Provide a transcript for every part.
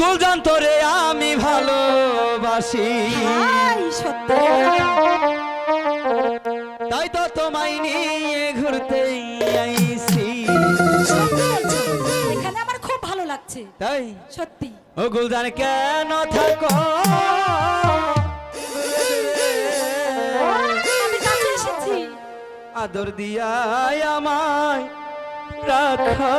গুলজান তোরে আমি ভালোবাসি। তাই তো তোমায় নিয়ে ঘুরতে আইছি। এখানে আমার খুব ভালো লাগছে। তাই? সত্যি। ও গুলজান কেন থাকো? আদর দিয়া আমায় রাখা।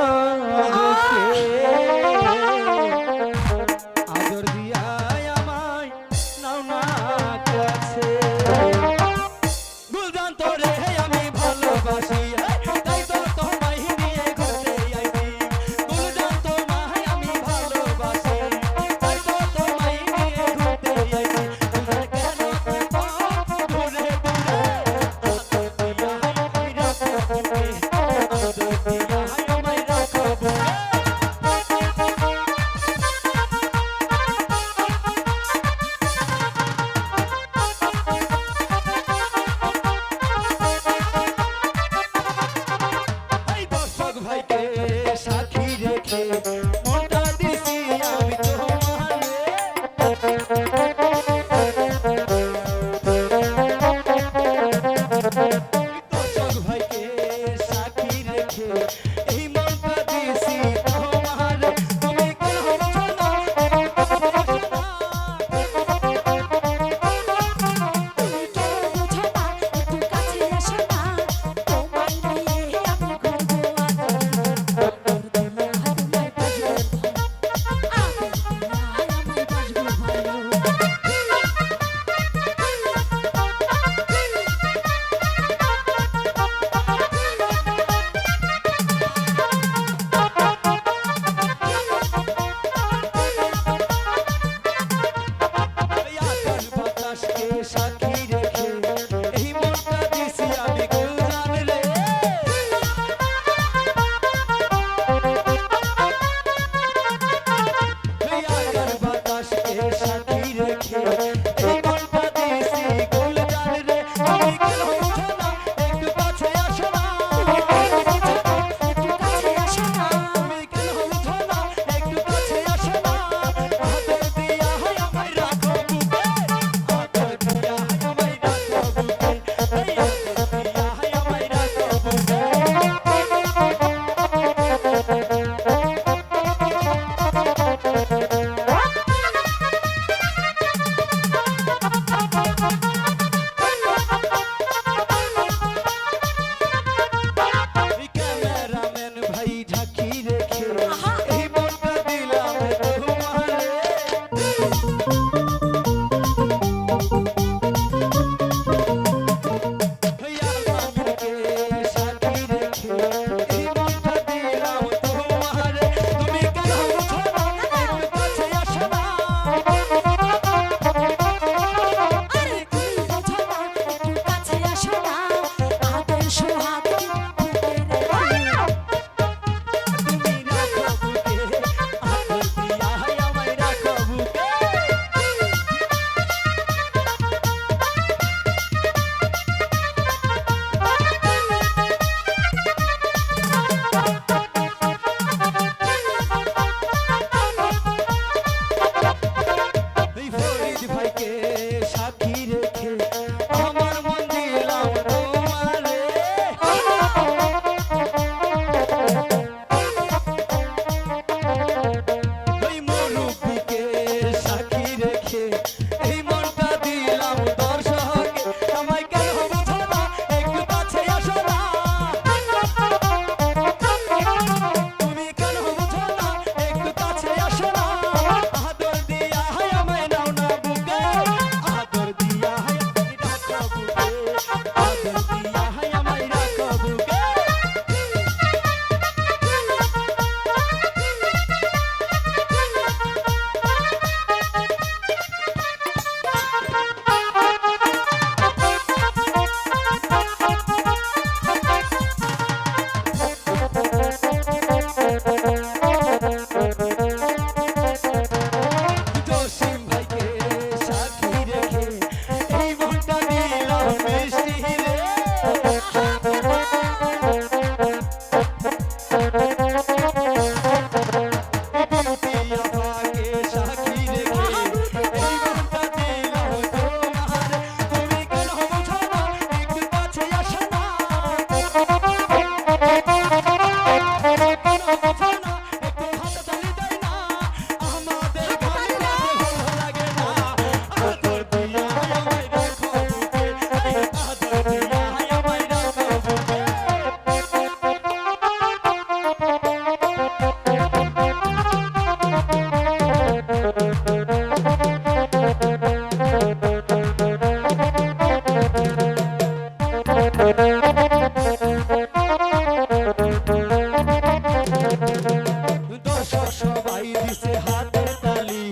সবাই দিছে হাতে তালি।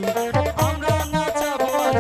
আমরা নাচাবো আর